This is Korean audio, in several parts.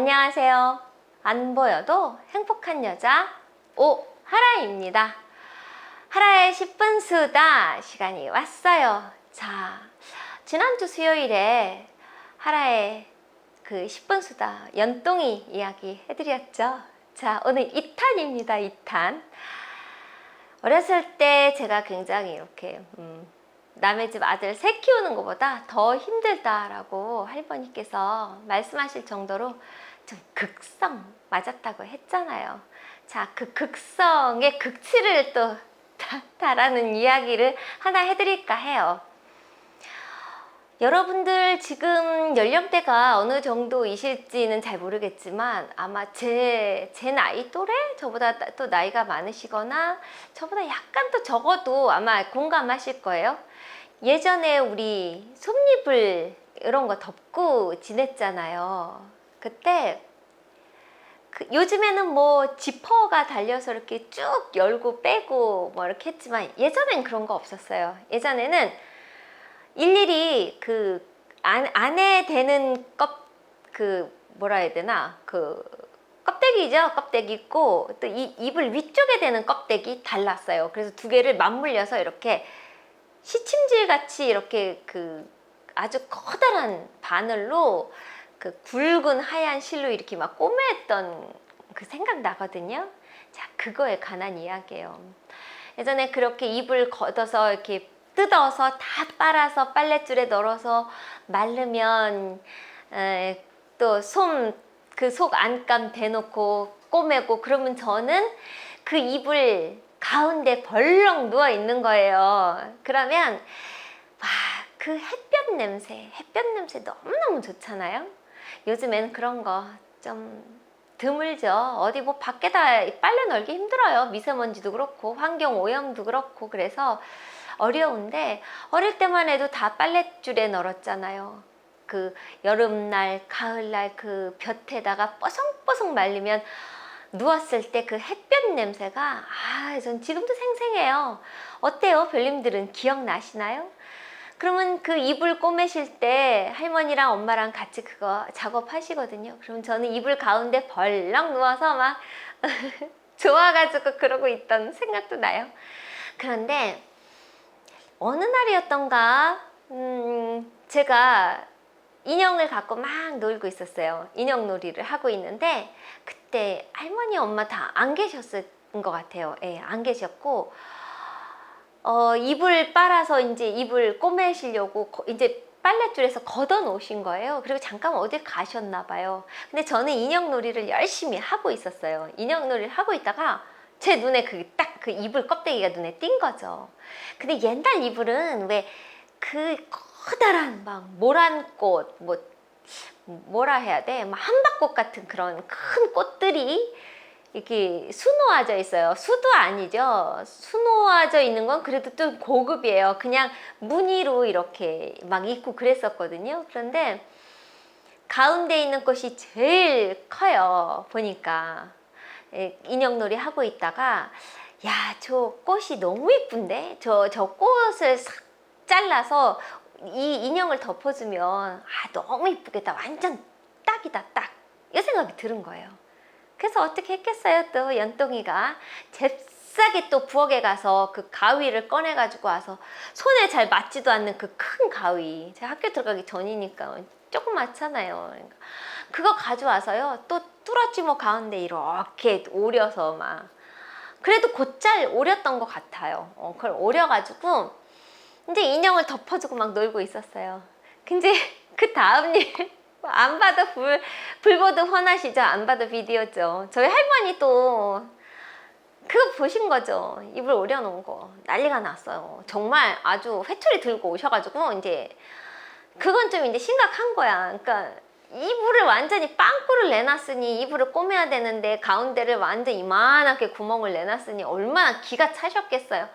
안녕하세요. 안 보여도 행복한 여자 오하라입니다. 하라의 10분 수다 시간이 왔어요. 자, 지난주 수요일에 하라의 그 10분 수다 연똥이 이야기 해드렸죠. 자, 오늘 2탄입니다. 2탄. 어렸을 때 제가 굉장히 이렇게 음, 남의 집 아들 새 키우는 것보다 더 힘들다라고 할머니께서 말씀하실 정도로 좀 극성 맞았다고 했잖아요. 자, 그 극성의 극치를 또 다- 달하는 이야기를 하나 해드릴까 해요. 여러분들 지금 연령대가 어느 정도이실지는 잘 모르겠지만 아마 제, 제 나이 또래? 저보다 나- 또 나이가 많으시거나 저보다 약간 더 적어도 아마 공감하실 거예요. 예전에 우리 솜잎을 이런 거 덮고 지냈잖아요. 그때 그 요즘에는 뭐 지퍼가 달려서 이렇게 쭉 열고 빼고 뭐 이렇게 했지만 예전엔 그런 거 없었어요. 예전에는 일일이 그 안, 안에 되는 껍 그 뭐라 해야 되나 그 껍데기죠 껍데기 있고 또 이 입을 위쪽에 되는 껍데기 달랐어요. 그래서 두 개를 맞물려서 이렇게 시침질 같이 이렇게 그 아주 커다란 바늘로 그 굵은 하얀 실로 이렇게 막 꼬매했던 그 생각 나거든요. 자, 그거에 관한 이야기예요. 예전에 그렇게 입을 걷어서 이렇게 뜯어서 다 빨아서 빨랫줄에 널어서 말르면 또 솜 그 속 안감 대놓고 꼬매고 그러면 저는 그 입을 가운데 벌렁 누워 있는 거예요. 그러면 와, 그 햇볕 냄새, 햇볕 냄새 너무너무 좋잖아요. 요즘엔 그런 거 좀 드물죠. 어디 뭐 밖에다 빨래 널기 힘들어요. 미세먼지도 그렇고 환경 오염도 그렇고 그래서 어려운데 어릴 때만 해도 다 빨랫줄에 널었잖아요. 그 여름날, 가을날 그 볕에다가 뽀송뽀송 말리면 누웠을 때 그 햇볕 냄새가 아, 전 지금도 생생해요. 어때요? 별님들은 기억나시나요? 그러면 그 이불 꼬매실 때 할머니랑 엄마랑 같이 그거 작업하시거든요. 그럼 저는 이불 가운데 벌렁 누워서 막 좋아가지고 그러고 있던 생각도 나요. 그런데 어느 날이었던가 음, 제가 인형을 갖고 막 놀고 있었어요. 인형 놀이를 하고 있는데 그때 할머니 엄마 다 안 계셨을 것 같아요. 예, 안 계셨고 어, 이불 빨아서 이제 이불 꼬매시려고 거- 이제 빨랫줄에서 걷어 놓으신 거예요. 그리고 잠깐 어딜 가셨나 봐요. 근데 저는 인형 놀이를 열심히 하고 있었어요. 인형 놀이를 하고 있다가 제 눈에 그 딱그 이불 껍데기가 눈에 띈 거죠. 근데 옛날 이불은 왜 그 커다란 막 모란꽃 뭐 뭐라 해야 돼? 막 한박꽃 같은 그런 큰 꽃들이 이렇게 수놓아져 있어요. 수도 아니죠. 수놓아져 있는 건 그래도 좀 고급이에요. 그냥 무늬로 이렇게 막 있고 그랬었거든요. 그런데 가운데 있는 꽃이 제일 커요. 보니까 예, 인형놀이 하고 있다가 야, 저 꽃이 너무 이쁜데? 저, 저 꽃을 싹 잘라서 이 인형을 덮어주면 아, 너무 이쁘겠다. 완전 딱이다, 딱. 이 생각이 드는 거예요. 그래서 어떻게 했겠어요? 또 연동이가 잽싸게 또 부엌에 가서 그 가위를 꺼내 가지고 와서 손에 잘 맞지도 않는 그 큰 가위. 제가 학교 들어가기 전이니까 조금 많잖아요. 그러니까 그거 가져와서요. 또 뚫었지 뭐 가운데 이렇게 오려서 막. 그래도 곧잘 오렸던 것 같아요. 어, 그걸 오려가지고 이제 인형을 덮어주고 막 놀고 있었어요. 근데 그 다음 일 안 봐도 불 불보듯 훤하시죠? 안 봐도 비디오죠. 저희 할머니 또 그거 보신 거죠. 이불 오려놓은 거 난리가 났어요. 정말 아주 회초리 들고 오셔가지고 이제 그건 좀 이제 심각한 거야. 그러니까 이불을 완전히 빵꾸를 내놨으니 이불을 꼬매야 되는데 가운데를 완전 이만하게 구멍을 내놨으니 얼마나 기가 차셨겠어요.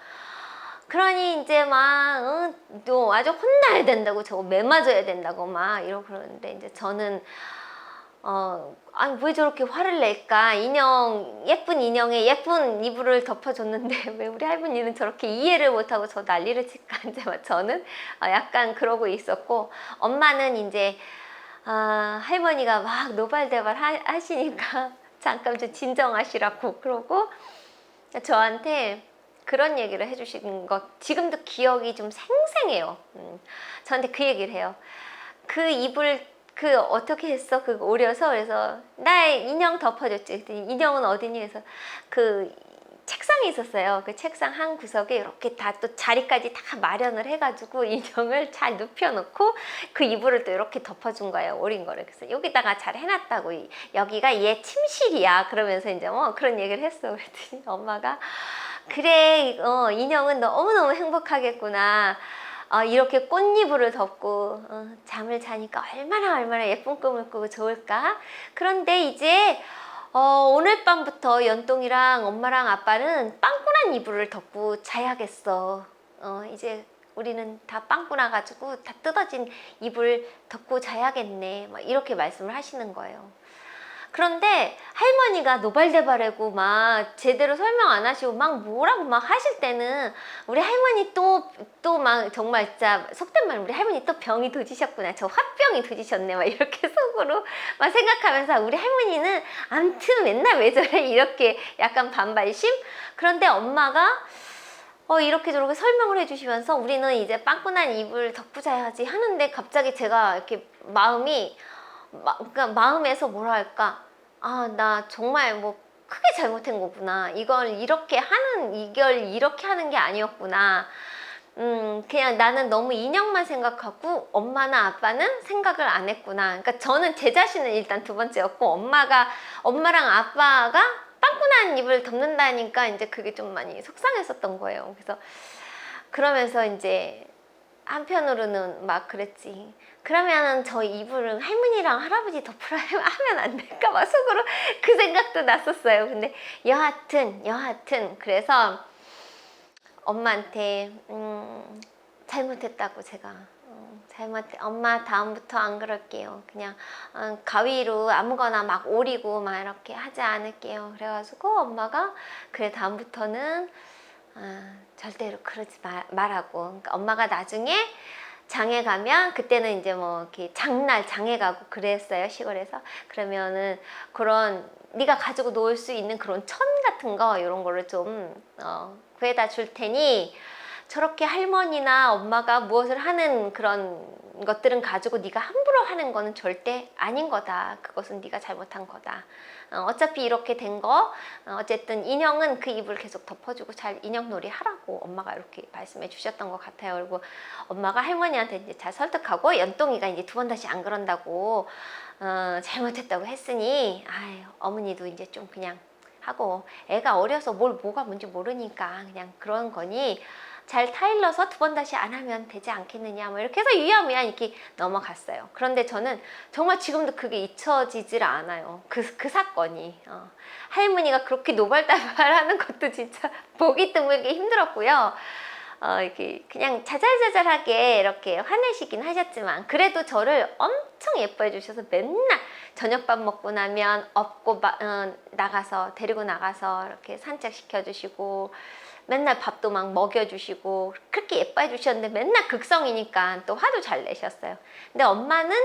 그러니 이제 막, 어, 너 아주 혼나야 된다고 저거 매맞아야 된다고 막 이러고 그러는데 이제 저는 어, 아니 왜 저렇게 화를 낼까? 인형 예쁜 인형에 예쁜 이불을 덮어줬는데 왜 우리 할머니는 저렇게 이해를 못하고 저 난리를 칠까? 이제 막 저는 어, 약간 그러고 있었고 엄마는 이제 아, 할머니가 막 노발대발 하, 하시니까 잠깐 좀 진정하시라고 그러고 저한테 그런 얘기를 해주신 것 지금도 기억이 좀 생생해요. 음, 저한테 그 얘기를 해요. 그 이불 그 어떻게 했어? 그 오려서 그래서 나 인형 덮어줬지. 인형은 어디니? 그래서 그 책상이 있었어요. 그 책상 한 구석에 이렇게 다 또 자리까지 다 마련을 해가지고 인형을 잘 눕혀놓고 그 이불을 또 이렇게 덮어준 거예요. 오린 거를. 그래서 여기다가 잘 해놨다고. 이- 여기가 얘 침실이야. 그러면서 이제 뭐 그런 얘기를 했어. 그랬더니 엄마가 그래, 어, 인형은 너무너무 행복하겠구나. 어, 이렇게 꽃이불을 덮고 어, 잠을 자니까 얼마나 얼마나 예쁜 꿈을 꾸고 좋을까. 그런데 이제 어, 오늘 밤부터 연동이랑 엄마랑 아빠는 빵꾸난 이불을 덮고 자야겠어. 어, 이제 우리는 다 빵꾸 나가지고 다 뜯어진 이불 덮고 자야겠네. 막 이렇게 말씀을 하시는 거예요. 그런데 할머니가 노발대발하고 막 제대로 설명 안 하시고 막 뭐라고 막 하실 때는 우리 할머니 또 또 막 정말 진짜 속된 말 우리 할머니 또 병이 도지셨구나. 저 화병이 도지셨네. 막 이렇게 속으로 막 생각하면서 우리 할머니는 암튼 맨날 왜 저래? 이렇게 약간 반발심? 그런데 엄마가 어 이렇게 저렇게 설명을 해주시면서 우리는 이제 빵꾸난 이불 덮고 자야지 하는데 갑자기 제가 이렇게 마음이 마, 그러니까 마음에서 뭐라 할까? 아 나 정말 뭐 크게 잘못한 거구나. 이걸 이렇게 하는 이걸 이렇게 하는 게 아니었구나. 음 그냥 나는 너무 인형만 생각하고 엄마나 아빠는 생각을 안 했구나. 그러니까 저는 제 자신은 일단 두 번째였고 엄마가 엄마랑 아빠가 빵꾸난 입을 덮는다니까 이제 그게 좀 많이 속상했었던 거예요. 그래서 그러면서 이제 한편으로는 막 그랬지. 그러면은 저 이불은 할머니랑 할아버지 덮으라 하면 안 될까? 막 속으로 그 생각도 났었어요. 근데 여하튼, 여하튼. 그래서 엄마한테, 음, 잘못했다고 제가. 어, 잘못, 엄마 다음부터 안 그럴게요. 그냥 어, 가위로 아무거나 막 오리고 막 이렇게 하지 않을게요. 그래가지고 엄마가 그래 다음부터는 아, 절대로 그러지 마, 말하고. 그러니까 엄마가 나중에 장에 가면 그때는 이제 뭐 이렇게 장날 장에 가고 그랬어요 시골에서 그러면은 그런 네가 가지고 놓을 수 있는 그런 천 같은 거 이런 거를 좀 어, 구해다 줄 테니 저렇게 할머니나 엄마가 무엇을 하는 그런 것들은 가지고 네가 함부로 하는 거는 절대 아닌 거다. 그것은 네가 잘못한 거다. 어, 어차피 이렇게 된 거, 어, 어쨌든 인형은 그 입을 계속 덮어주고 잘 인형놀이 하라고 엄마가 이렇게 말씀해 주셨던 것 같아요. 그리고 엄마가 할머니한테 이제 잘 설득하고 연동이가 이제 두 번 다시 안 그런다고 어, 잘못했다고 했으니, 아유, 어머니도 이제 좀 그냥 하고 애가 어려서 뭘 뭐가 뭔지 모르니까 그냥 그런 거니 잘 타일러서 두 번 다시 안 하면 되지 않겠느냐 뭐 이렇게 해서 유야무야 이렇게 넘어갔어요. 그런데 저는 정말 지금도 그게 잊혀지질 않아요. 그, 그 사건이 어. 할머니가 그렇게 노발다발하는 것도 진짜 보기 드물게 힘들었고요. 어, 이렇게 그냥 자잘자잘하게 이렇게 화내시긴 하셨지만 그래도 저를 엄청 예뻐해 주셔서 맨날 저녁밥 먹고 나면 업고 마- 어, 나가서 데리고 나가서 이렇게 산책 시켜 주시고 맨날 밥도 막 먹여주시고 그렇게 예뻐해 주셨는데 맨날 극성이니까 또 화도 잘 내셨어요. 근데 엄마는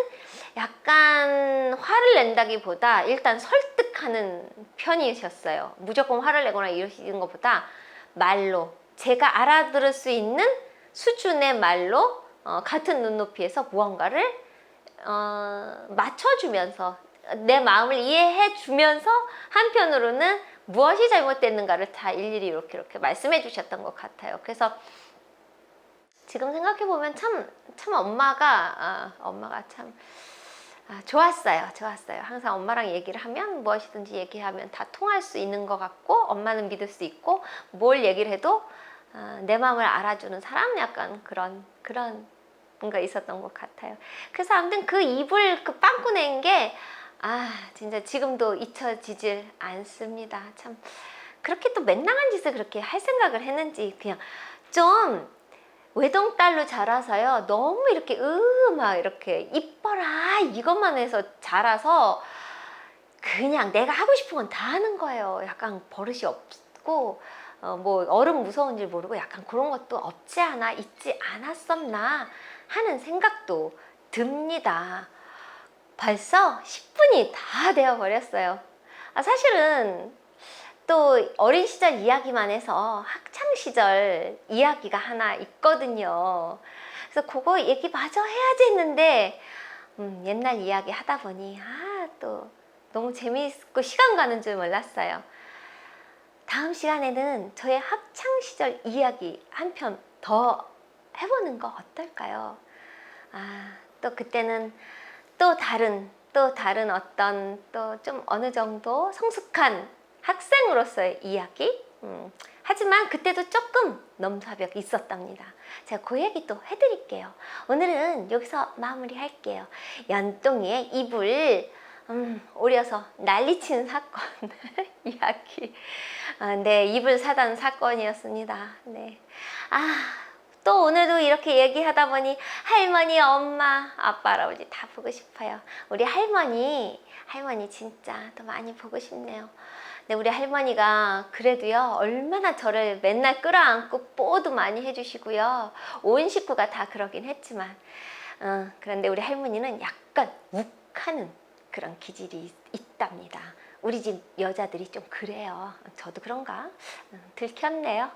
약간 화를 낸다기보다 일단 설득하는 편이셨어요. 무조건 화를 내거나 이러시는 것보다 말로 제가 알아들을 수 있는 수준의 말로 어, 같은 눈높이에서 무언가를 어, 맞춰주면서 내 마음을 이해해 주면서 한편으로는 무엇이 잘못됐는가를 다 일일이 이렇게 이렇게 말씀해 주셨던 것 같아요. 그래서 지금 생각해 보면 참 참 엄마가 아, 엄마가 참 아, 좋았어요. 좋았어요. 항상 엄마랑 얘기를 하면 무엇이든지 얘기하면 다 통할 수 있는 것 같고 엄마는 믿을 수 있고 뭘 얘기를 해도 아, 내 마음을 알아주는 사람 약간 그런 그런 뭔가 있었던 것 같아요. 그래서 아무튼 그 이불 그 빵꾸 낸 게 아 진짜 지금도 잊혀지질 않습니다. 참 그렇게 또 맨날한 짓을 그렇게 할 생각을 했는지 그냥 좀 외동딸로 자라서요 너무 이렇게 으막 이렇게 이뻐라 이것만 해서 자라서 그냥 내가 하고 싶은 건 다 하는 거예요. 약간 버릇이 없고 어, 뭐 어른 무서운 줄 모르고 약간 그런 것도 없지 않아 있지 않았었나 하는 생각도 듭니다. 벌써 10분이 다 되어 버렸어요. 아, 사실은 또 어린 시절 이야기만 해서 학창 시절 이야기가 하나 있거든요. 그래서 그거 얘기 마저 해야지 했는데 음, 옛날 이야기 하다 보니 아 또 너무 재미있고 시간 가는 줄 몰랐어요. 다음 시간에는 저의 학창 시절 이야기 한 편 더 해보는 거 어떨까요? 아, 또 그때는 또 다른 또 다른 어떤 또 좀 어느 정도 성숙한 학생으로서의 이야기. 음, 하지만 그때도 조금 넘사벽 있었답니다. 제가 그 얘기 또 해드릴게요. 오늘은 여기서 마무리할게요. 연똥이의 이불 음, 오려서 난리치는 사건 이야기. 아, 네, 이불 사단 사건이었습니다. 네. 아, 또 오늘도 이렇게 얘기하다 보니 할머니, 엄마, 아빠, 할아버지 다 보고 싶어요. 우리 할머니, 할머니 진짜 더 많이 보고 싶네요. 근데 우리 할머니가 그래도요, 얼마나 저를 맨날 끌어안고 뽀도 많이 해주시고요. 온 식구가 다 그러긴 했지만, 어, 그런데 우리 할머니는 약간 욱하는 그런 기질이 있- 있답니다. 우리 집 여자들이 좀 그래요. 저도 그런가? 음, 들켰네요.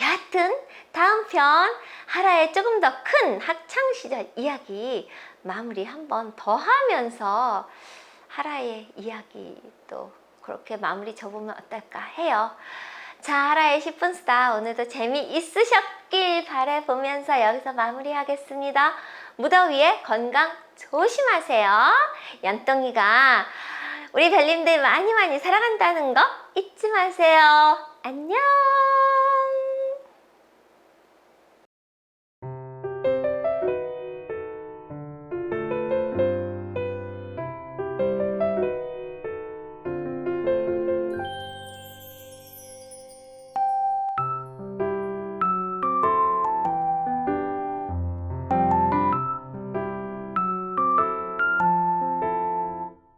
여하튼 다음 편 하라의 조금 더 큰 학창 시절 이야기 마무리 한번 더 하면서 하라의 이야기 또 그렇게 마무리 접으면 어떨까 해요. 자, 하라의 10분 스타 오늘도 재미있으셨길 바라보면서 여기서 마무리하겠습니다. 무더위에 건강 조심하세요. 연똥이가 우리 별님들 많이 많이 사랑한다는 거 잊지 마세요. 안녕!